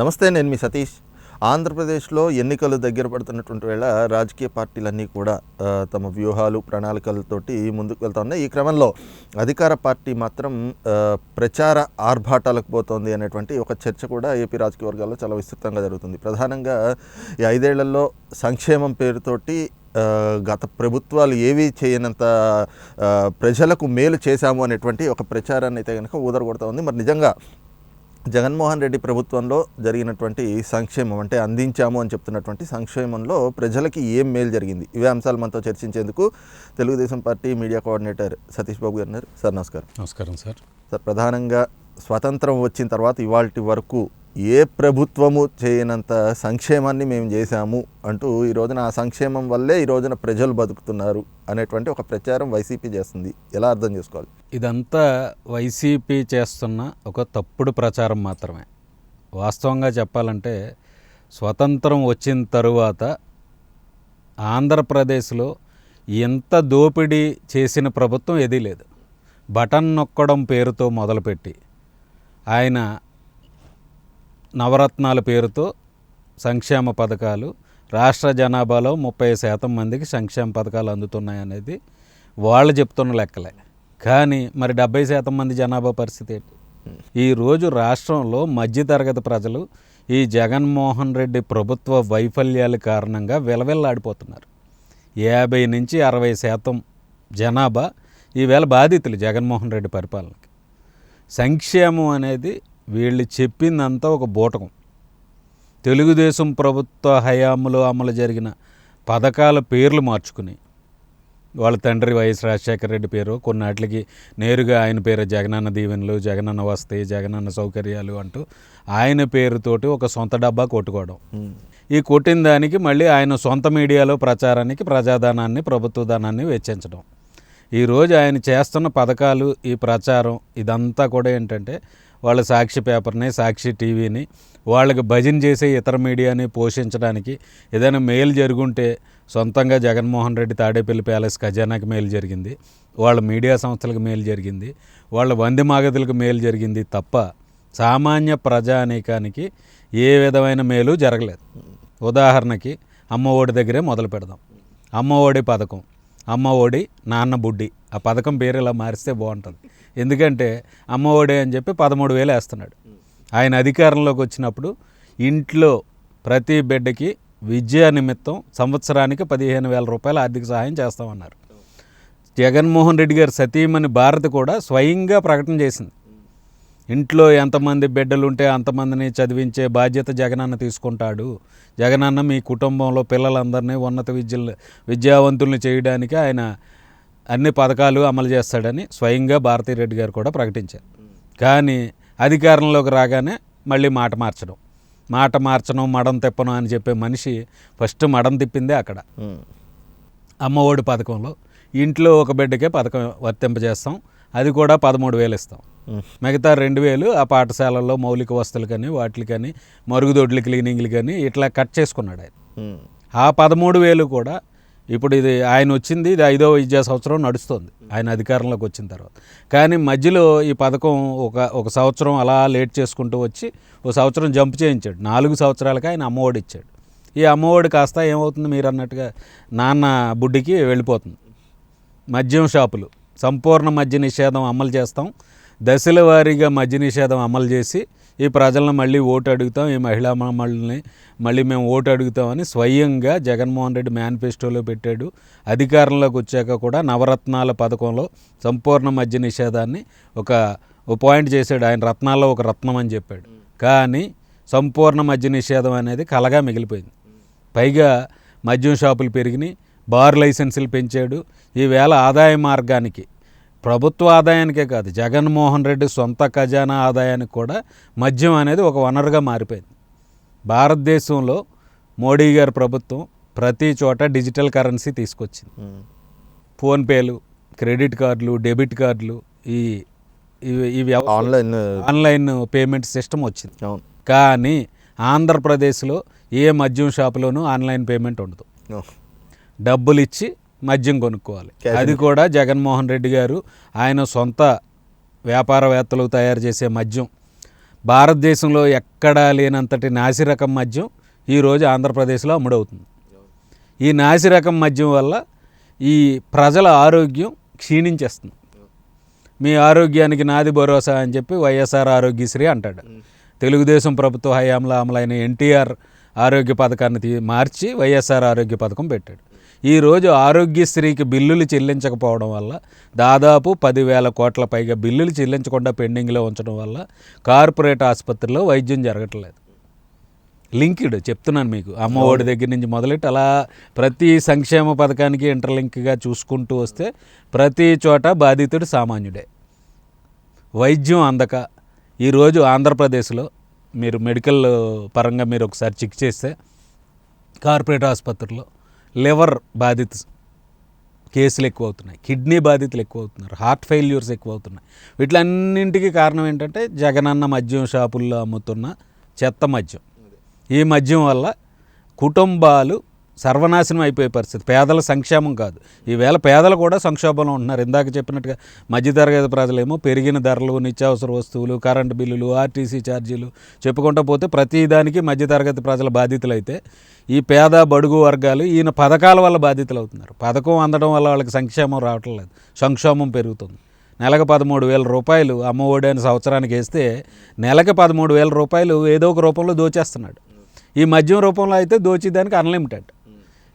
నమస్తే నేను మీ సతీష్. ఆంధ్రప్రదేశ్లో ఎన్నికలు దగ్గర పడుతున్నటువంటి వేళ రాజకీయ పార్టీలన్నీ కూడా తమ వ్యూహాలు ప్రణాళికలతోటి ముందుకు వెళ్తా ఉన్నాయి. ఈ క్రమంలో అధికార పార్టీ మాత్రం ప్రచార ఆర్భాటాలకు పోతోంది అనేటువంటి ఒక చర్చ కూడా ఏపీ రాజకీయ వర్గాల్లో చాలా విస్తృతంగా జరుగుతుంది. ప్రధానంగా ఈ ఐదేళ్ళలో సంక్షేమం పేరుతోటి గత ప్రభుత్వాలు ఏవి చేయనంత ప్రజలకు మేలు చేశాము అనేటువంటి ఒక ప్రచారాన్ని అయితే కనుక ఊదరగొడతా ఉంది. మరి నిజంగా జగన్మోహన్ రెడ్డి ప్రభుత్వంలో జరిగినటువంటి సంక్షేమం అంటే అందించాము అని చెప్తున్నటువంటి సంక్షేమంలో ప్రజలకి ఏం మేలు జరిగింది? ఇవే అంశాలు మనతో చర్చించేందుకు Telugu Desam party media coordinator Satish Babu garu sir నమస్కారం. నమస్కారం సార్. సార్ ప్రధానంగా స్వతంత్రం వచ్చిన తర్వాత ఇవాళ వరకు ఏ ప్రభుత్వము చేయనంత సంక్షేమాన్ని మేము చేశాము అంటూ ఈ రోజున ఆ సంక్షేమం వల్లే ఈ రోజున ప్రజలు బతుకుతున్నారు అనేటువంటి ఒక ప్రచారం వైసీపీ చేస్తుంది. ఎలా అర్థం చేసుకోవాలి? ఇదంతా వైసీపీ చేస్తున్న ఒక తప్పుడు ప్రచారం మాత్రమే. వాస్తవంగా చెప్పాలంటే స్వతంత్రం వచ్చిన తరువాత ఆంధ్రప్రదేశ్లో ఎంత దోపిడీ చేసిన ప్రభుత్వం ఏదీ లేదు. బటన్ నొక్కడం పేరుతో మొదలుపెట్టి ఆయన నవరత్నాల పేరుతో సంక్షేమ పథకాలు రాష్ట్ర జనాభాలో ముప్పై శాతం మందికి సంక్షేమ పథకాలు అందుతున్నాయనేది వాళ్ళు చెప్తున్న లెక్కలే. కానీ మరి డెబ్బై శాతం మంది జనాభా పరిస్థితి ఏంటి? ఈరోజు రాష్ట్రంలో మధ్యతరగతి ప్రజలు ఈ జగన్మోహన్ రెడ్డి ప్రభుత్వ వైఫల్యాల కారణంగా విలవిల్లాడిపోతున్నారు. యాభై నుంచి అరవై శాతం జనాభా ఈవేళ బాధితులు జగన్మోహన్ రెడ్డి పరిపాలనకి. సంక్షేమం అనేది వీళ్ళు చెప్పిందంతా ఒక బూటకం. తెలుగుదేశం ప్రభుత్వ హయాంలో అమలు జరిగిన పథకాల పేర్లు మార్చుకుని వాళ్ళ తండ్రి వైఎస్ రాజశేఖర రెడ్డి పేరు కొన్నాటికి నేరుగా ఆయన పేరు జగనన్న దీవెనలు జగనన్న వస్తాయి జగనన్న సౌకర్యాలు అంటూ ఆయన పేరుతోటి ఒక సొంత డబ్బా కొట్టుకోవడం. ఈ కొట్టిన దానికి మళ్ళీ ఆయన సొంత మీడియాలో ప్రచారానికి ప్రజాధనాన్ని ప్రభుత్వ ధనాన్ని వెచ్చించడం. ఈరోజు ఆయన చేస్తున్న పథకాలు ఈ ప్రచారం ఇదంతా కూడా ఏంటంటే వాళ్ళ సాక్షి పేపర్ని సాక్షి టీవీని వాళ్ళకి భజన చేసే ఇతర మీడియాని పోషించడానికి ఏదైనా మేలు జరుగుంటే సొంతంగా జగన్మోహన్ రెడ్డి తాడేపల్లి ప్యాలెస్ ఖజానాకి మేలు జరిగింది. వాళ్ళ మీడియా సంస్థలకు మేలు జరిగింది. వాళ్ళ వంది మాగదులకు మేలు జరిగింది తప్ప సామాన్య ప్రజానీకానికి ఏ విధమైన మేలు జరగలేదు. ఉదాహరణకి అమ్మఒడి దగ్గరే మొదలు పెడదాం. అమ్మఒడి పథకం. అమ్మ ఒడి నాన్న బుడ్డి. ఆ పథకం పేరు ఇలా మారిస్తే బాగుంటుంది. ఎందుకంటే అమ్మఒడే అని చెప్పి పదమూడు వేలు వేస్తున్నాడు. ఆయన అధికారంలోకి వచ్చినప్పుడు ఇంట్లో ప్రతి బిడ్డకి విద్యా నిమిత్తం సంవత్సరానికి పదిహేను వేల రూపాయల ఆర్థిక సహాయం చేస్తామన్నారు. జగన్మోహన్ రెడ్డి గారు సతీమణి భారత్ కూడా స్వయంగా ప్రకటన చేసింది. ఇంట్లో ఎంతమంది బిడ్డలు ఉంటే అంతమందిని చదివించే బాధ్యత జగనన్న తీసుకుంటాడు. జగనన్న మీ కుటుంబంలో పిల్లలందరినీ ఉన్నత విద్యలు విద్యావంతుల్ని చేయడానికి ఆయన అన్ని పథకాలు అమలు చేస్తాడని స్వయంగా భారతీరెడ్డి గారు కూడా ప్రకటించారు. కానీ అధికారంలోకి రాగానే మళ్ళీ మాట మార్చడం. మాట మార్చడం మడం తిప్పడం అని చెప్పే మనిషి ఫస్ట్ మడం తిప్పిందే అక్కడ. అమ్మఒడి పథకంలో ఇంట్లో ఒక బిడ్డకే పథకం వర్తింపజేస్తాం. అది కూడా పదమూడు వేలు ఇస్తాం. మిగతా రెండు వేలు ఆ పాఠశాలల్లో మౌలిక వస్తువులు కానీ వాటికి కానీ మరుగుదొడ్లు క్లీనింగ్లు కానీ ఇట్లా కట్ చేసుకున్నాడు ఆయన. ఆ పదమూడు వేలు కూడా ఇప్పుడు ఇది ఆయన వచ్చింది ఇది ఐదో విద్యా సంవత్సరం నడుస్తుంది. ఆయన అధికారంలోకి వచ్చిన తర్వాత. కానీ మధ్యలో ఈ పథకం ఒక ఒక సంవత్సరం అలా లేట్ చేసుకుంటూ వచ్చి ఒక సంవత్సరం జంప్ చేయించాడు. నాలుగు సంవత్సరాలకి ఆయన అమ్మఒడి ఇచ్చాడు. ఈ అమ్మఒడి కాస్త ఏమవుతుంది మీరు అన్నట్టుగా నాన్న బుడ్డికి వెళ్ళిపోతుంది. మద్యం షాపులు. సంపూర్ణ మద్య నిషేధం అమలు చేస్తాం. దశల వారీగా మద్య నిషేధం అమలు చేసి ఈ ప్రజలను మళ్ళీ ఓటు అడుగుతాం ఈ మహిళా మమ్మల్ని మళ్ళీ మేము ఓటు అడుగుతామని స్వయంగా జగన్మోహన్ రెడ్డి మేనిఫెస్టోలో పెట్టాడు. అధికారంలోకి వచ్చాక కూడా నవరత్నాల పథకంలో సంపూర్ణ మద్య నిషేధాన్ని ఒక పాయింట్ చేశాడు. ఆయన రత్నాల్లో ఒక రత్నం అని చెప్పాడు. కానీ సంపూర్ణ మద్య నిషేధం అనేది కలగా మిగిలిపోయింది. పైగా మద్యం షాపులు పెరిగినాయి బార్ లైసెన్సులు పెంచాడు. ఈవేళ ఆదాయ మార్గానికి ప్రభుత్వ ఆదాయానికే కాదు జగన్మోహన్ రెడ్డి సొంత ఖజానా ఆదాయానికి కూడా మద్యం అనేది ఒక వనరుగా మారిపోయింది. భారతదేశంలో మోడీ గారి ప్రభుత్వం ప్రతి చోట డిజిటల్ కరెన్సీ తీసుకొచ్చింది. ఫోన్పేలు క్రెడిట్ కార్డులు డెబిట్ కార్డులు ఈ ఇవి ఆన్లైన్. ఆన్లైన్ పేమెంట్ సిస్టమ్ వచ్చింది. కానీ ఆంధ్రప్రదేశ్లో ఏ మద్యం షాపులోనూ ఆన్లైన్ పేమెంట్ ఉండదు. డబ్బులు ఇచ్చి మద్యం కొనుక్కోవాలి. అది కూడా జగన్మోహన్ రెడ్డి గారు ఆయన సొంత వ్యాపారవేత్తలు తయారు చేసే మద్యం. భారతదేశంలో ఎక్కడా లేనంతటి నాసిరకం మద్యం ఈరోజు ఆంధ్రప్రదేశ్లో అమ్ముడవుతుంది. ఈ నాసిరకం మద్యం వల్ల ఈ ప్రజల ఆరోగ్యం క్షీణించేస్తుంది. మీ ఆరోగ్యానికి నాది భరోసా అని చెప్పి వైఎస్ఆర్ ఆరోగ్యశ్రీ అంటాడు. తెలుగుదేశం ప్రభుత్వ హయాంలో అమలైన ఎన్టీఆర్ ఆరోగ్య పథకాన్ని తీ మార్చి వైఎస్ఆర్ ఆరోగ్య పథకం పెట్టాడు. ఈరోజు ఆరోగ్యశ్రీకి బిల్లులు చెల్లించకపోవడం వల్ల దాదాపు పదివేల కోట్ల పైగా బిల్లులు చెల్లించకుండా పెండింగ్లో ఉంచడం వల్ల కార్పొరేట్ ఆసుపత్రిలో వైద్యం జరగట్లేదు. లింక్డ్ చెప్తున్నాను మీకు. అమ్మఒడి దగ్గర నుంచి మొదలెట్టి అలా ప్రతి సంక్షేమ పథకానికి ఇంటర్లింక్గా చూసుకుంటూ వస్తే ప్రతి చోట బాధితుడు సామాన్యుడే. వైద్యం అందక. ఈరోజు ఆంధ్రప్రదేశ్లో మీరు మెడికల్ పరంగా మీరు ఒకసారి చెక్ చేస్తే కార్పొరేట్ ఆసుపత్రిలో లివర్ బాధిత కేసులు ఎక్కువ అవుతున్నాయి కిడ్నీ బాధితులు ఎక్కువ అవుతున్నారు హార్ట్ ఫెయిల్యూర్స్ ఎక్కువ అవుతున్నాయి వీటిలన్నింటికి కారణం ఏంటంటే జగనన్న మద్యం షాపుల్లో అమ్ముతున్న చెత్త మద్యం. ఈ మద్యం వల్ల కుటుంబాలు సర్వనాశనం అయిపోయే పరిస్థితి. పేదల సంక్షేమం కాదు. ఈవేళ పేదలు కూడా సంక్షోభంలో ఉంటున్నారు. ఇందాక చెప్పినట్టుగా మధ్యతరగతి ప్రజలేమో పెరిగిన ధరలు నిత్యావసర వస్తువులు కరెంటు బిల్లులు ఆర్టీసీ ఛార్జీలు చెప్పుకుంటూ పోతే ప్రతిదానికి మధ్యతరగతి ప్రజల బాధితులైతే ఈ పేద బడుగు వర్గాలు ఈయన పథకాల వల్ల బాధితులు అవుతున్నారు పథకం అందడం వల్ల వాళ్ళకి సంక్షేమం రావటం లేదు. సంక్షోభం పెరుగుతుంది. నెలకు పదమూడు వేల రూపాయలు అమ్మఒడి అని సంవత్సరానికి వేస్తే నెలకి పదమూడు వేల రూపాయలు ఏదో ఒక రూపంలో దోచేస్తున్నాడు. ఈ మద్యం రూపంలో అయితే దోచేదానికి అన్లిమిటెడ్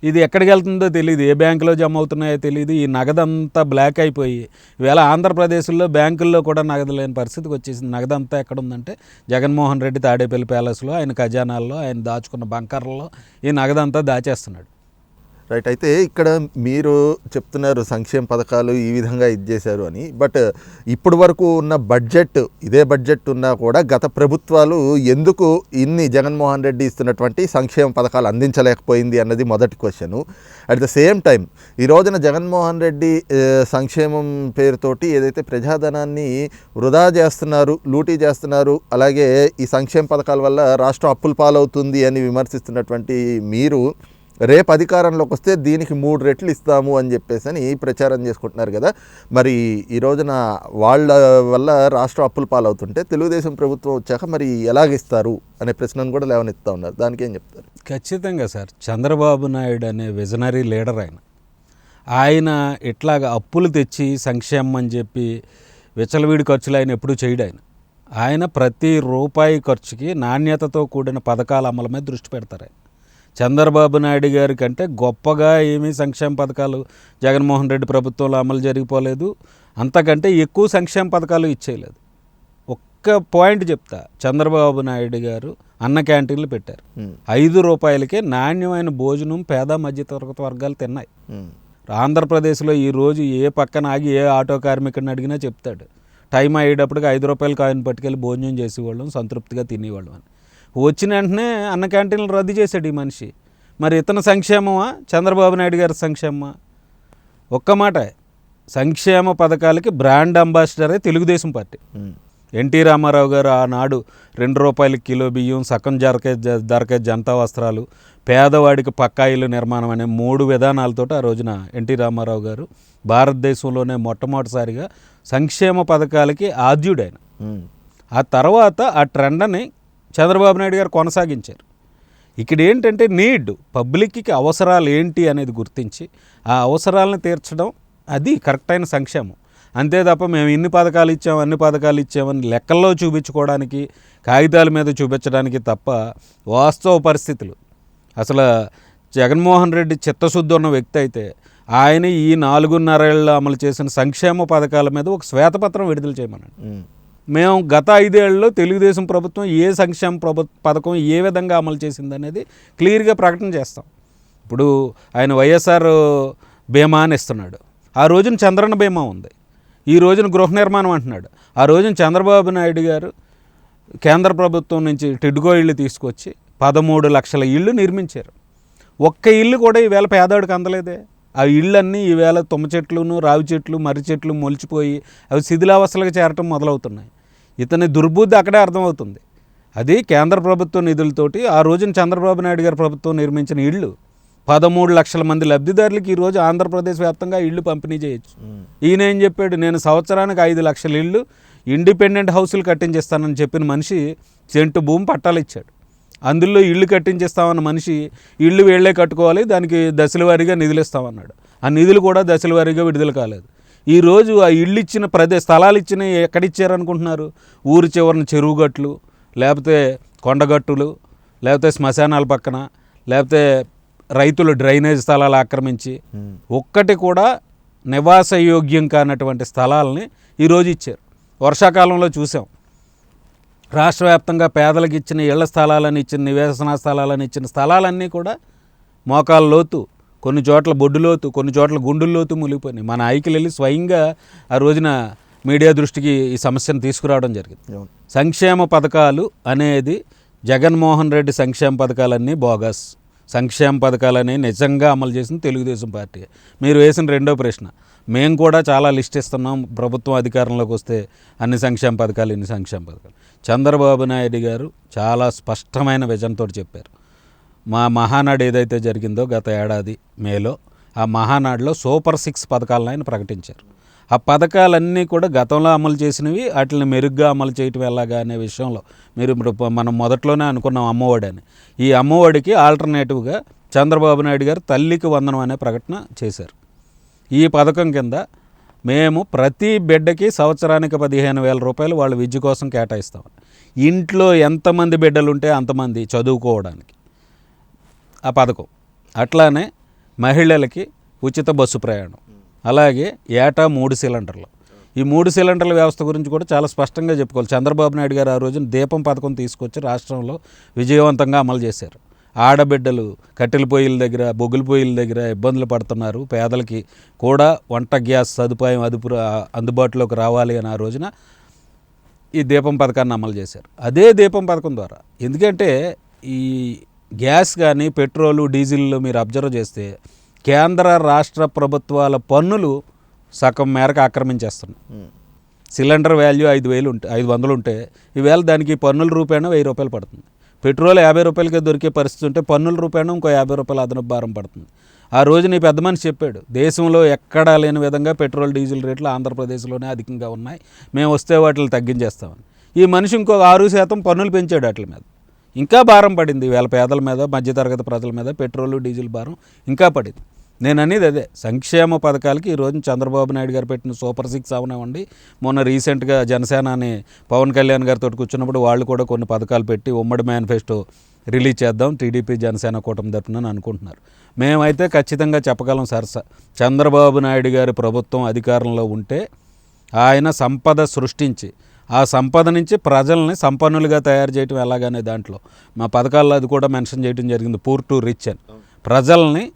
ఇది ఎక్కడికి వెళ్తుందో తెలియదు ఏ బ్యాంకులో జమ అవుతున్నాయో తెలియదు ఈ నగదంతా బ్లాక్ అయిపోయి ఇవాళ ఆంధ్రప్రదేశ్లో బ్యాంకుల్లో కూడా నగదు లేని పరిస్థితికి వచ్చేసింది. నగదంతా ఎక్కడ ఉందంటే జగన్మోహన్ రెడ్డి తాడేపల్లి ప్యాలెస్లో ఆయన ఖజానాల్లో ఆయన దాచుకున్న బంకర్లలో ఈ నగదంతా దాచేస్తున్నాడు. రైట్ అయితే ఇక్కడ మీరు చెప్తున్నారు సంక్షేమ పథకాలు ఈ విధంగా ఇది చేశారు అని. బట్ ఇప్పటి వరకు ఉన్న బడ్జెట్ ఇదే బడ్జెట్ ఉన్నా కూడా గత ప్రభుత్వాలు ఎందుకు ఇన్ని జగన్మోహన్ రెడ్డి ఇస్తున్నటువంటి సంక్షేమ పథకాలు అందించలేకపోయింది అన్నది మొదటి question. At the same time ఈ రోజున జగన్మోహన్ రెడ్డి సంక్షేమం పేరుతోటి ఏదైతే ప్రజాధనాన్ని వృధా చేస్తున్నారు లూటీ చేస్తున్నారు అలాగే ఈ సంక్షేమ పథకాల వల్ల రాష్ట్రం అప్పుల పాలవుతుంది అని విమర్శిస్తున్నటువంటి మీరు రేపు అధికారంలోకి వస్తే దీనికి మూడు రెట్లు ఇస్తాము అని చెప్పేసి అని ప్రచారం చేసుకుంటున్నారు కదా. మరి ఈ రోజున వాళ్ళ వల్ల రాష్ట్రం అప్పుల పాలవుతుంటే తెలుగుదేశం ప్రభుత్వం వచ్చాక మరి ఎలాగిస్తారు అనే ప్రశ్నను కూడా లేవనెత్తా ఉన్నారు. దానికి ఏం చెప్తారు? ఖచ్చితంగా సార్. చంద్రబాబు నాయుడు అనే విజనరీ లీడర్ ఆయన. ఆయన ఇట్లాగ అప్పులు తెచ్చి సంక్షేమం అని చెప్పి విచలవీడి ఖర్చులు ఆయన ఎప్పుడూ చేయడు ఆయన. ఆయన ప్రతి రూపాయి ఖర్చుకి నాణ్యతతో కూడిన పథకాల అమలు మీద దృష్టి పెడతారు ఆయన. చంద్రబాబు నాయుడు గారి కంటే గొప్పగా ఏమీ సంక్షేమ పథకాలు జగన్మోహన్ రెడ్డి ప్రభుత్వంలో అమలు జరిగిపోలేదు. అంతకంటే ఎక్కువ సంక్షేమ పథకాలు ఇచ్చేయలేదు. ఒక్క పాయింట్ చెప్తా చంద్రబాబు నాయుడు గారు అన్న క్యాంటీన్లు పెట్టారు. ఐదు రూపాయలకే నాణ్యమైన భోజనం పేద మధ్యతరగతి వర్గాలు తిన్నాయి. ఆంధ్రప్రదేశ్లో ఈరోజు ఏ పక్కన ఆగి ఏ ఆటో కార్మికుడిని అడిగినా చెప్తాడు. టైం అయ్యేటప్పటికి ఐదు రూపాయల కాయిన్ పట్టుకెళ్ళి భోజనం చేసేవాళ్ళం సంతృప్తిగా తినేవాళ్ళం అని. వచ్చిన వెంటనే అన్న క్యాంటీన్లు రద్దు చేశాడు ఈ మనిషి. మరి ఇతని సంక్షేమమా? చంద్రబాబు నాయుడు గారి సంక్షేమమా? ఒక్క మాట. సంక్షేమ పథకాలకి బ్రాండ్ అంబాసిడరే తెలుగుదేశం పార్టీ. ఉమ్, ఎన్టీ రామారావు గారు ఆనాడు రెండు రూపాయల కిలో బియ్యం సగం జరకే ధరకే జనతా వస్త్రాలు పేదవాడికి పక్కా ఇల్లు నిర్మాణం అనే మూడు విధానాలతో ఆ రోజున ఎన్టీ రామారావు గారు భారతదేశంలోనే మొట్టమొదటిసారిగా సంక్షేమ పథకాలకి ఆద్యుడైన. ఉమ్, ఆ తర్వాత ఆ ట్రెండ్ని చంద్రబాబు నాయుడు గారు కొనసాగించారు. ఇక్కడ ఏంటంటే నీడ్ పబ్లిక్కి అవసరాలు ఏంటి అనేది గుర్తించి ఆ అవసరాలను తీర్చడం అది కరెక్ట్ అయిన సంక్షేమం. అంతే తప్ప మేము ఇన్ని పథకాలు ఇచ్చాం అన్ని పథకాలు ఇచ్చామని లెక్కల్లో చూపించుకోవడానికి కాగితాల మీద చూపించడానికి తప్ప వాస్తవ పరిస్థితులు. అసలు జగన్మోహన్ రెడ్డి చిత్తశుద్ధి ఉన్న వ్యక్తి అయితే ఆయన ఈ నాలుగున్నరేళ్ళు అమలు చేసిన సంక్షేమ పథకాల మీద ఒక శ్వేతపత్రం విడుదల చేయమన్నాడు. మేము గత ఐదేళ్ళలో తెలుగుదేశం ప్రభుత్వం ఏ సంక్షేమ ప్రభు పథకం ఏ విధంగా అమలు చేసింది అనేది క్లియర్గా ప్రకటన చేస్తాం. ఇప్పుడు ఆయన వైఎస్ఆర్ బీమా అని ఇస్తున్నాడు ఆ రోజున చంద్రన్న బీమా ఉంది. ఈ రోజున గృహ నిర్మాణం అంటున్నాడు. ఆ రోజున చంద్రబాబు నాయుడు గారు కేంద్ర ప్రభుత్వం నుంచి టిడ్గో ఇళ్ళు తీసుకొచ్చి పదమూడు లక్షల ఇళ్ళు నిర్మించారు. ఒక్క ఇల్లు కూడా ఈవేళ పేదవాడికి అందలేదే. ఆ ఇళ్ళన్నీ ఈవేళ తుమ్మ చెట్లును రావి చెట్లు మర్రి చెట్లు మొలిచిపోయి అవి శిథిలావస్థలకు చేరటం మొదలవుతున్నాయి. ఇతని దుర్బుద్ధి అక్కడే అర్థమవుతుంది. అది కేంద్ర ప్రభుత్వ నిధులతోటి ఆ రోజున చంద్రబాబు నాయుడు గారి ప్రభుత్వం నిర్మించిన ఇళ్ళు. పదమూడు లక్షల మంది లబ్ధిదారులకి ఈరోజు ఆంధ్రప్రదేశ్ వ్యాప్తంగా ఇళ్ళు పంపిణీ చేయొచ్చు. ఈయన ఏం చెప్పాడు? నేను సంవత్సరానికి ఐదు లక్షల ఇళ్ళు ఇండిపెండెంట్ హౌసులు కట్టించేస్తానని చెప్పిన మనిషి సెంటు భూమి పట్టాలు ఇచ్చాడు. అందులో ఇళ్ళు కట్టించేస్తామన్న మనిషి ఇళ్ళు వీళ్ళే కట్టుకోవాలి దానికి దశల వారీగా నిధులు ఇస్తామన్నాడు. ఆ నిధులు కూడా దశల వారీగా విడుదల కాలేదు. ఈరోజు ఆ ఇళ్ళు ఇచ్చిన ప్రదే స్థలాలు ఇచ్చిన ఎక్కడిచ్చారనుకుంటున్నారు? ఊరి చివరన చెరువు గట్లు లేకపోతే కొండగట్టులు లేకపోతే శ్మశానాల పక్కన లేకపోతే రైతులు డ్రైనేజ్ స్థలాలు ఆక్రమించి ఉమ్. ఒక్కటి కూడా నివాసయోగ్యం కానటువంటి స్థలాలని ఈరోజు ఇచ్చారు. వర్షాకాలంలో చూసాం. రాష్ట్ర వ్యాప్తంగా పేదలకు ఇచ్చిన ఇళ్ళ స్థలాలని ఇచ్చిన నివేశన స్థలాలని ఇచ్చిన స్థలాలన్నీ కూడా మోకాల లోతు కొన్ని చోట్ల బొడ్డు లోతు కొన్ని చోట్ల గుండుల లోతు మునిగిపోయినాయి. మన ఐకిలు వెళ్ళి స్వయంగా ఆ రోజున మీడియా దృష్టికి ఈ సమస్యను తీసుకురావడం జరిగింది. సంక్షేమ పథకాలు అనేది జగన్మోహన్ రెడ్డి సంక్షేమ పథకాలన్నీ బోగస్. సంక్షేమ పథకాలని నిజంగా అమలు చేసిన తెలుగుదేశం పార్టీ. మీరు వేసిన రెండో ప్రశ్న మేము కూడా చాలా లిస్ట్ ఇస్తున్నాం. ప్రభుత్వం అధికారంలోకి వస్తే అన్ని సంక్షేమ పథకాలు ఇన్ని సంక్షేమ పథకాలు. చంద్రబాబు నాయుడు గారు చాలా స్పష్టమైన విజన్తో చెప్పారు. మా మహానాడు ఏదైతే జరిగిందో గత ఏడాది మేలో ఆ మహానాడులో సూపర్ సిక్స్ పథకాలను ఆయన ప్రకటించారు. ఆ పథకాలన్నీ కూడా గతంలో అమలు చేసినవి వాటిని మెరుగ్గా అమలు చేయటం ఎలాగా అనే విషయంలో మీరు ఇప్పుడు మనం మొదట్లోనే అనుకున్నాం అమ్మఒడి అని. ఈ అమ్మఒడికి ఆల్టర్నేటివ్గా చంద్రబాబు నాయుడు గారు తల్లికి వందనం అనే ప్రకటన చేశారు. ఈ పథకం కింద మేము ప్రతి బిడ్డకి సంవత్సరానికి పదిహేను వేల రూపాయలు వాళ్ళ విద్య కోసం కేటాయిస్తాం. ఇంట్లో ఎంతమంది బిడ్డలు ఉంటే అంతమంది చదువుకోవడానికి. ఆ పథకం. అట్లానే మహిళలకి ఉచిత బస్సు ప్రయాణం. అలాగే ఏటా మూడు సిలిండర్లు. ఈ మూడు సిలిండర్ల వ్యవస్థ గురించి కూడా చాలా స్పష్టంగా చెప్పుకోవాలి. చంద్రబాబు నాయుడు గారు ఆ రోజున దీపం పథకం తీసుకొచ్చి రాష్ట్రంలో విజయవంతంగా అమలు చేశారు. ఆడబిడ్డలు కట్టెల పొయ్యిల దగ్గర బొగ్గుల పొయ్యిల దగ్గర ఇబ్బందులు పడుతున్నారు. పేదలకి కూడా వంట గ్యాస్ సదుపాయం అదుపు అందుబాటులోకి రావాలి అని ఆ రోజున ఈ దీపం పథకాన్ని అమలు చేశారు. అదే దీపం పథకం ద్వారా ఎందుకంటే ఈ గ్యాస్ కానీ పెట్రోలు డీజిల్ మీరు అబ్జర్వ్ చేస్తే కేంద్ర రాష్ట్ర ప్రభుత్వాల పన్నులు సగం మేరకు ఆక్రమించేస్తున్నాయి. సిలిండర్ వాల్యూ ఐదు వేలు ఉంటే ఐదు వందలు ఉంటే ఈవేళ దానికి పన్నుల రూపాయన వెయ్యి రూపాయలు పడుతుంది. పెట్రోల్ యాభై రూపాయలకే దొరికే పరిస్థితి ఉంటే పన్నుల రూపాయలు ఇంకో యాభై రూపాయలు అదనపు భారం పడుతుంది. ఆ రోజు నీ పెద్ద మనిషి చెప్పాడు దేశంలో ఎక్కడా లేని విధంగా పెట్రోల్ డీజిల్ రేట్లు ఆంధ్రప్రదేశ్లోనే అధికంగా ఉన్నాయి. మేము వస్తే వాటిని తగ్గించేస్తామని. ఈ మనిషి ఇంకో ఆరు శాతం పన్నులు పెంచాడు వాటి మీద. ఇంకా భారం పడింది. వేల పేదల మీద మధ్యతరగతి ప్రజల మీద పెట్రోల్ డీజిల్ భారం ఇంకా పడింది. నేను అనేది అదే. సంక్షేమ పథకాలకి ఈరోజు చంద్రబాబు నాయుడు గారు పెట్టిన సూపర్ సిక్స్ అవనివ్వండి మొన్న రీసెంట్గా జనసేన అని పవన్ కళ్యాణ్ గారితో కూర్చున్నప్పుడు వాళ్ళు కూడా కొన్ని పథకాలు పెట్టి ఉమ్మడి మేనిఫెస్టో రిలీజ్ చేద్దాం టీడీపీ జనసేన కూటమి తరఫున అని అనుకుంటున్నారు. మేమైతే ఖచ్చితంగా చెప్పగలం సరస చంద్రబాబు నాయుడు గారి ప్రభుత్వం అధికారంలో ఉంటే ఆయన సంపద సృష్టించి ఆ సంపద నుంచి ప్రజల్ని సంపన్నులుగా తయారు చేయటం ఎలాగనే దాంట్లో. మా పథకాల్లో అది కూడా మెన్షన్ చేయడం జరిగింది పూర్ టు రిచ్ అని. ప్రజల్ని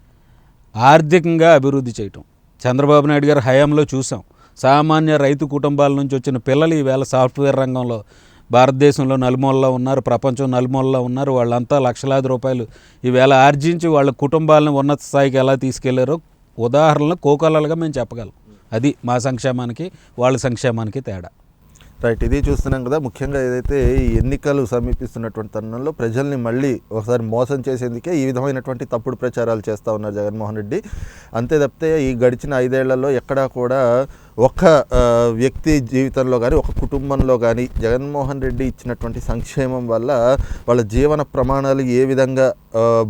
ఆర్థికంగా అభివృద్ధి చేయటం. చంద్రబాబు నాయుడు గారు హయాంలో చూసాం. సామాన్య రైతు కుటుంబాల నుంచి వచ్చిన పిల్లలు ఈవేళ సాఫ్ట్వేర్ రంగంలో భారతదేశంలో నలుమూలలో ఉన్నారు ప్రపంచం నలుమూలలో ఉన్నారు. వాళ్ళంతా లక్షలాది రూపాయలు ఈవేళ ఆర్జించి వాళ్ళ కుటుంబాలను ఉన్నత స్థాయికి ఎలా తీసుకెళ్ళారో ఉదాహరణలు కోకొల్లలుగా మేము చెప్పగలం. అది మా సంక్షేమానికి వాళ్ళ సంక్షేమానికి తేడా. రైట్ ఇది చూస్తున్నాం కదా. ముఖ్యంగా ఏదైతే ఈ ఎన్నికలు సమీపిస్తున్నటువంటి తరుణంలో ప్రజల్ని మళ్ళీ ఒకసారి మోసం చేసేందుకే ఈ విధమైనటువంటి తప్పుడు ప్రచారాలు చేస్తూ ఉన్నారు జగన్మోహన్ రెడ్డి. అంతే తప్పితే ఈ గడిచిన ఐదేళ్ళలో ఎక్కడా కూడా ఒక వ్యక్తి జీవితంలో కానీ ఒక కుటుంబంలో కానీ జగన్మోహన్ రెడ్డి ఇచ్చినటువంటి సంక్షేమం వల్ల వాళ్ళ జీవన ప్రమాణాలు ఏ విధంగా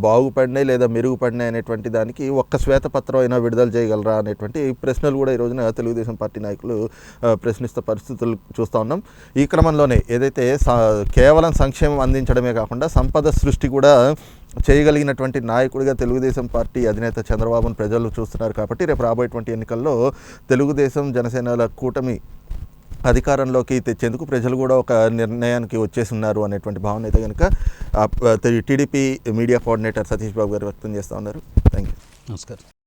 బాగుపడినాయి లేదా మెరుగుపడినాయి అనేటువంటి దానికి ఒక్క శ్వేతపత్రం అయినా విడుదల చేయగలరా అనేటువంటి ప్రశ్నలు కూడా ఈ రోజున తెలుగుదేశం పార్టీ నాయకులు ఆ, ప్రశ్నిస్తున్న పరిస్థితులు చూస్తూ ఉన్నాం. ఈ క్రమంలోనే ఏదైతే కేవలం సంక్షేమం అందించడమే కాకుండా సంపద సృష్టి కూడా చేయగలిగినటువంటి నాయకుడిగా తెలుగుదేశం పార్టీ అధినేత చంద్రబాబును ప్రజలు చూస్తున్నారు కాబట్టి రేపు రాబోయేటువంటి ఎన్నికల్లో తెలుగుదేశం జనసేనల కూటమి అధికారంలోకి తెచ్చేందుకు ప్రజలు కూడా ఒక నిర్ణయానికి వచ్చేసి ఉన్నారు అనేటువంటి భావన అయితే కనుక TDP media coordinator Satish Babu garu వ్యక్తం చేస్తూ ఉన్నారు. థ్యాంక్ యూ నమస్కారం.